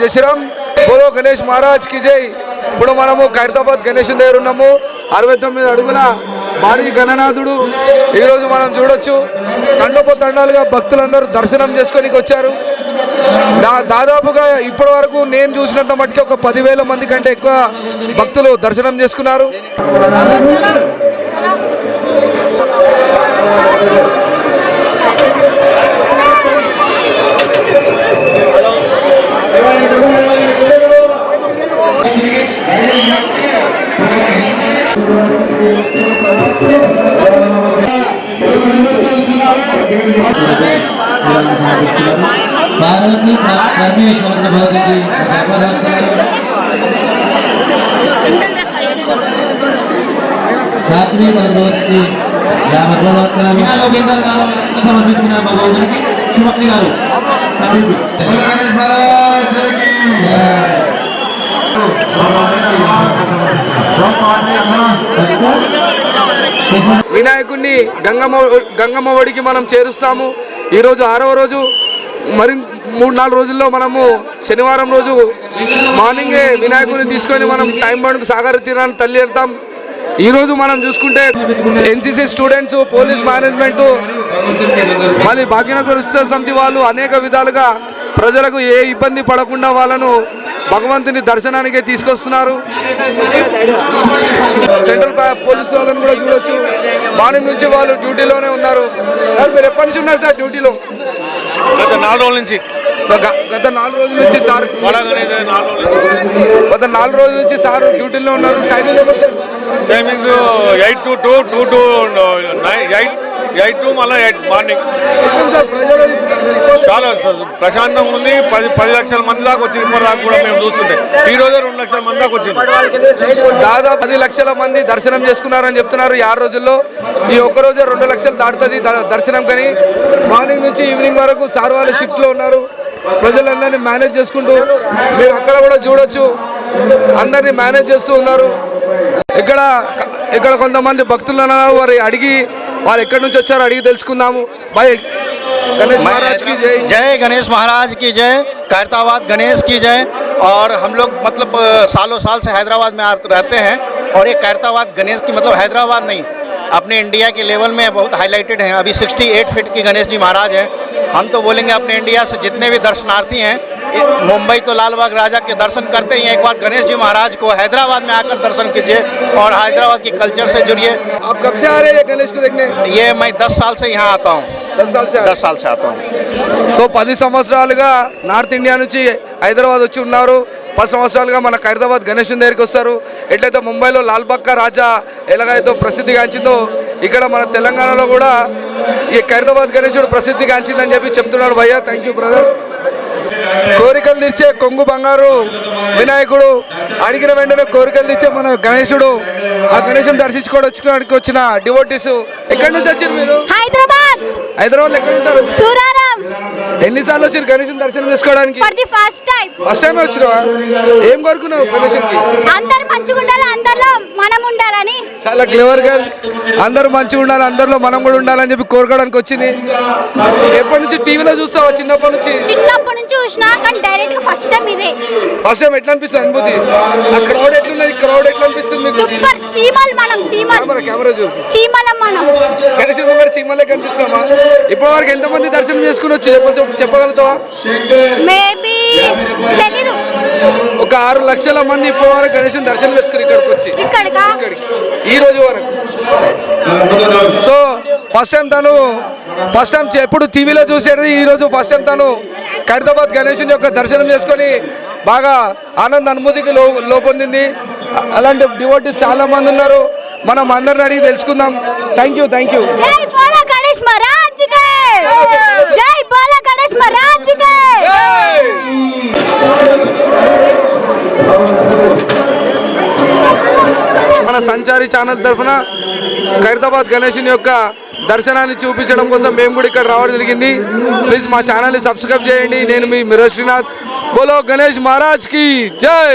జై శ్రీరామ్ బోలో గణేష్ మహారాజ్కి జై. ఇప్పుడు మనము ఖైరతాబాద్ గణేష్ దగ్గర ఉన్నాము. అరవై తొమ్మిది అడుగుల భారీ గణనాథుడు. ఈరోజు మనం చూడొచ్చు. తండోప తండాలుగా భక్తులందరూ దర్శనం చేసుకొని వచ్చారు. దా దాదాపుగా ఇప్పటి వరకు నేను చూసినంత మట్టుకి ఒక పదివేల మంది కంటే ఎక్కువ భక్తులు దర్శనం చేసుకున్నారు. పార్వతి పరమేశ్వరుడు భగవతి సాత్విక భగవతి రామగోదర్ గారు సమర్పించిన భగవంతునికి శివక్తి గారు వినాయకుడిని గంగమ్మ గంగమ్మ ఒడికి మనం చేరుస్తాము. ఈరోజు ఆరవ రోజు మరి మూడు నాలుగు రోజుల్లో మనము శనివారం రోజు మార్నింగే వినాయకుడిని తీసుకొని మనం టైం బండ్కు సాగర తీరాన్ని తల్లి వెళ్తాం ఈరోజు మనం చూసుకుంటే ఎన్సీసీ స్టూడెంట్స్ పోలీస్ మేనేజ్మెంట్ మళ్ళీ భాగ్యనగర్ ఉత్సవ సమితి వాళ్ళు అనేక విధాలుగా ప్రజలకు ఏ ఇబ్బంది పడకుండా వాళ్ళను భగవంతుని దర్శనానికి తీసుకొస్తున్నారు. సెంట్రల్ పోలీస్ వాళ్ళని కూడా చూడొచ్చు. మార్నింగ్ నుంచి వాళ్ళు డ్యూటీలోనే ఉన్నారు. సార్ మీరు ఎప్పటి నుంచి ఉన్నారు సార్ డ్యూటీలో? గత నాలుగు రోజుల నుంచి. గత నాలుగు రోజుల నుంచి సార్ గత నాలుగు రోజుల నుంచి సార్ డ్యూటీలో ఉన్నారు. టైమింగ్ ఏమో sir? Timings eight to two two to nine eight eight to మళ్ళీ ఎయిట్ మార్నింగ్. సార్ ప్రజలు చాలా ప్రశాంతంగా ఉంది. పది పది లక్షల మంది దాకా వచ్చింది ఇప్పటి దాకా కూడా మేము చూస్తుంటే. ఈ రోజే రెండు లక్షల మంది దాకా వచ్చింది దాదాపు పది లక్షల మంది దర్శనం చేసుకున్నారని చెప్తున్నారు ఈ ఆరు రోజుల్లో. ఈ ఒక్క రోజే రెండు లక్షలు దాటుతుంది దర్శనం కానీ. మార్నింగ్ నుంచి ఈవినింగ్ వరకు సార్ వాళ్ళు షిఫ్ట్లో ఉన్నారు. ప్రజలందరినీ మేనేజ్ చేసుకుంటూ మీరు అక్కడ కూడా చూడొచ్చు. అందరినీ మేనేజ్ చేస్తూ ఉన్నారు. ఇక్కడ ఇక్కడ కొంతమంది భక్తులు వారి అడిగి వాళ్ళు ఎక్కడి నుంచి వచ్చారో అడిగి తెలుసుకుందాము. బాయ్ गणेश महाराज की जय। जय गणेश महाराज की जय कायरतावाद गणेश की जय और हम लोग मतलब सालों साल से हैदराबाद में रहते हैं और ये कायरतावाद गणेश की मतलब हैदराबाद नहीं अपने इंडिया के लेवल में बहुत हाईलाइटेड हैं। अभी 68 फीट की गणेश जी महाराज हैं। हम तो बोलेंगे अपने इंडिया से जितने भी दर्शनार्थी हैं मुंबई तो लाल बाग राजा के दर्शन करते ही एक बार गणेश जी महाराज को हैदराबाद में आकर दर्शन कीजिए और हैदराबाद की कल्चर से जुड़िए। आप कब से आ रहे हैं गणेश को देखने? ये मैं दस साल से यहाँ आता हूँ। దస్ శాతం. సో పది సంవత్సరాలుగా నార్త్ ఇండియా నుంచి హైదరాబాద్ వచ్చి ఉన్నారు. పది సంవత్సరాలుగా మన ఖైరదాబాద్ గణేషన్ దగ్గరికి వస్తారు. ఎట్లయితే ముంబైలో లాల్బక్క రాజా ఎలాగైతే ప్రసిద్ధిగాంచిందో ఇక్కడ మన తెలంగాణలో కూడా ఈ ఖైరదాబాద్ గణేశుడు ప్రసిద్ధిగాంచిందని చెప్పి చెప్తున్నాడు భయ్యా. థ్యాంక్ యూ బ్రదర్ కోరికలు తీర్చే కొంగు బంగారు వినాయకుడు అడిగిన వెంటనే కోరికలు తీర్చే మన గణేశుడు ఆ గణేశుని దర్శించుకోవడానికి వచ్చిన డివోటీస్. ఎక్కడి నుంచి వచ్చింది మీరు? హైదరాబాద్! హైదరాబాద్ ఎక్కడ ఉంటారు? సూరారం. ఎన్నిసార్లు వచ్చారు గణేశుని దర్శనం చేసుకోవడానికి? For the first time first time వచ్చినావా? ఏం కోరుకున్నావు గణేశునికి? అందరు మంచిగా ఉండాలి అందరిలో మనం ఉండాలని. చాలా క్లెవర్గా అందరూ మంచిగా ఉండాలి అందరిలో మనం కూడా ఉండాలని చెప్పి కోరుకోవడానికి వచ్చింది. ఎప్పటి నుంచి టీవీలో చూస్తావా చిన్నప్పటి నుంచి? చిన్నప్పటి నుంచి చూసినా కానీ డైరెక్ట్గా ఫస్ట్ టైం ఇదే. ఫస్ట్ టైం ఎట్లా అనిపిస్తుంది అనుభూతి? ఆ క్రౌడ్ ఎట్లున్నది? క్రౌడ్ ఎట్లా అనిపిస్తుంది మీకు? సూపర్ చీమల్ మనం చీమల్. కెమెరా కెమెరా చూపి చీమలం మనం. గణేశుడు ముంగడ చీమలే కనిపిస్తున్నామా? ఇప్పటి వరకు ఎంతమంది దర్శనం చేసుకుని వచ్చి చెప్ప- చెప్పగలుగుతావా? మేబీ తెలీదు. ఒక ఆరు లక్షల మంది ఇప్పటి వరకు గణేశుని దర్శనం చేసుకుని ఇక్కడికి వచ్చి. ఇక్కడికా? ఈ రోజు వరకు. సో ఫస్ట్ టైం తను ఫస్ట్ టైం ఎప్పుడు టీవీలో చూసేది ఈ రోజు ఫస్ట్ టైం తను ఖైరతాబాద్ గణేశుని యొక్క దర్శనం చేసుకొని బాగా ఆనంద అనుభూతికి లో లోపొందింది. అలాంటి డివోటీస్ చాలా మంది ఉన్నారు. మనం అందరిని అడిగి తెలుసుకుందాం. Thank you thank you Sanchari channel తరఫున ఖైరతాబాద్ గణేష్ని యొక్క దర్శనాన్ని చూపించడం కోసం మేము కూడా ఇక్కడ రావడం జరిగింది. ప్లీజ్ మా ఛానల్ని సబ్స్క్రైబ్ చేయండి. నేను మీ మిరర్ శ్రీనాథ్. బోలో గణేష్ మహారాజ్కి జై!